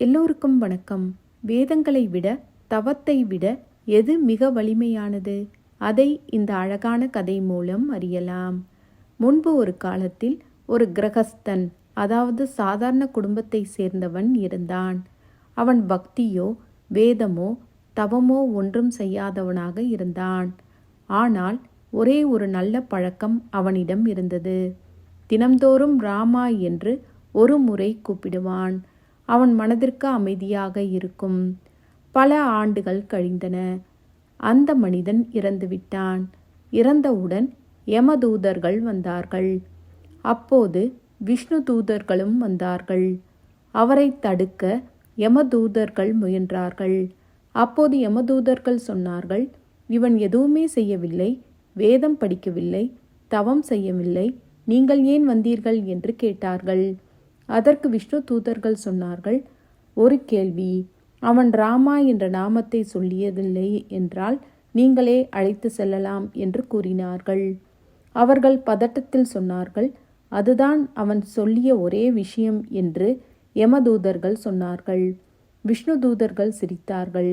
எல்லோருக்கும் வணக்கம். வேதங்களை விட தவத்தை விட எது மிக வலிமையானது? அதை இந்த அழகான கதை மூலம் அறியலாம். முன்பு ஒரு காலத்தில் ஒரு கிரகஸ்தன் அதாவது சாதாரண குடும்பத்தை சேர்ந்தவன் இருந்தான். அவன் பக்தியோ வேதமோ தவமோ ஒன்றும் செய்யாதவனாக இருந்தான். ஆனால் ஒரே ஒரு நல்ல பழக்கம் அவனிடம் இருந்தது. தினம்தோறும் ராமா என்று ஒரு முறை கூப்பிடுவான். அவன் மனதிற்கு அமைதியாக இருக்கும். பல ஆண்டுகள் கழிந்தன. அந்த மனிதன் இறந்துவிட்டான். இறந்தவுடன் யமதூதர்கள் வந்தார்கள். அப்போது விஷ்ணு தூதர்களும் வந்தார்கள். அவரை தடுக்க யமதூதர்கள் முயன்றார்கள். அப்போது யமதூதர்கள் சொன்னார்கள் இவன் எதுவுமே செய்யவில்லை வேதம் படிக்கவில்லை தவம் செய்யவில்லை நீங்கள் ஏன் வந்தீர்கள்? என்று கேட்டார்கள். அதற்கு விஷ்ணு தூதர்கள் சொன்னார்கள் ஒரு கேள்வி அவன் ராமா என்ற நாமத்தை சொல்லியதில்லை என்றால் நீங்களே அழைத்து செல்லலாம் என்று கூறினார்கள். அவர்கள் பதட்டத்தில் சொன்னார்கள் அதுதான் அவன் சொல்லிய ஒரே விஷயம் என்று யமதூதர்கள் சொன்னார்கள். விஷ்ணு தூதர்கள் சிரித்தார்கள்.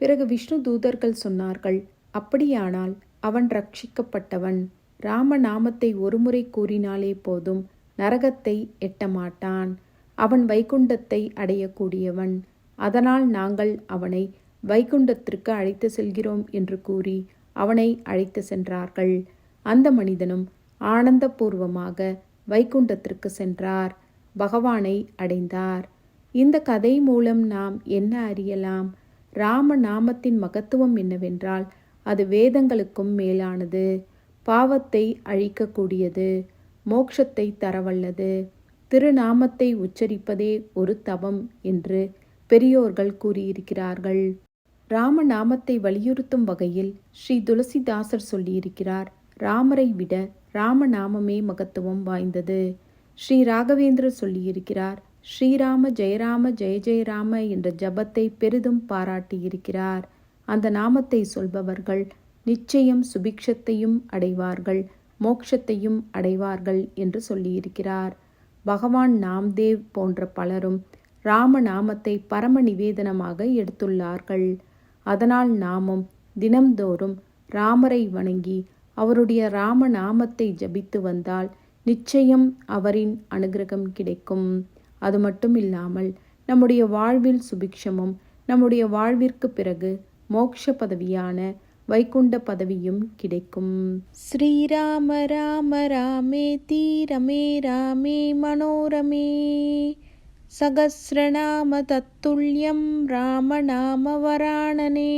பிறகு விஷ்ணு தூதர்கள் சொன்னார்கள் அப்படியானால் அவன் ரட்சிக்கப்பட்டவன். ராம நாமத்தை ஒருமுறை கூறினாலே போதும். நரகத்தை எட்டமாட்டான். அவன் வைகுண்டத்தை அடையக்கூடியவன். அதனால் நாங்கள் அவனை வைகுண்டத்திற்கு அழைத்து செல்கிறோம் என்று கூறி அவனை அழைத்து சென்றார்கள். அந்த மனிதனும் ஆனந்தபூர்வமாக வைகுண்டத்திற்கு சென்றார். பகவானை அடைந்தார். இந்த கதை மூலம் நாம் என்ன அறியலாம்? ராம நாமத்தின் மகத்துவம் என்னவென்றால் அது வேதங்களுக்கும் மேலானது. பாவத்தை அழிக்கக்கூடியது. மோட்சத்தை தரவல்லது. திருநாமத்தை உச்சரிப்பதே ஒரு தவம் என்று பெரியோர்கள் கூறியிருக்கிறார்கள். ராமநாமத்தை வலியுறுத்தும் வகையில் ஸ்ரீ துளசிதாசர் சொல்லியிருக்கிறார் ராமரை விட ராமநாமமே மகத்துவம் வாய்ந்தது. ஸ்ரீ ராகவேந்திரர் சொல்லியிருக்கிறார் ஸ்ரீராம ஜெயராம ஜெய ஜெயராம என்ற ஜபத்தை பெரிதும் பாராட்டியிருக்கிறார். அந்த நாமத்தை சொல்பவர்கள் நிச்சயம் சுபிக்ஷத்தையும் அடைவார்கள். மோட்சத்தையும் அடைவார்கள் என்று சொல்லியிருக்கிறார். பகவான் நாம்தேவ் போன்ற பலரும் ராம நாமத்தை பரம நிவேதனமாக எடுத்துள்ளார்கள். அதனால் நாமும் தினம்தோறும் ராமரை வணங்கி அவருடைய ராம நாமத்தை ஜபித்து வந்தால் நிச்சயம் அவரின் அனுகிரகம் கிடைக்கும். அது மட்டும் இல்லாமல் நம்முடைய வாழ்வில் சுபிக்ஷமும் நம்முடைய வாழ்விற்கு பிறகு மோக்ஷ பதவியான வைகுண்ட பதவியும் கிடைக்கும். ஸ்ரீராம ராம ராமே தீரமே ராமே மனோரமே. சகசிரநாம தத்துல்யம் ராமநாம வராணனே.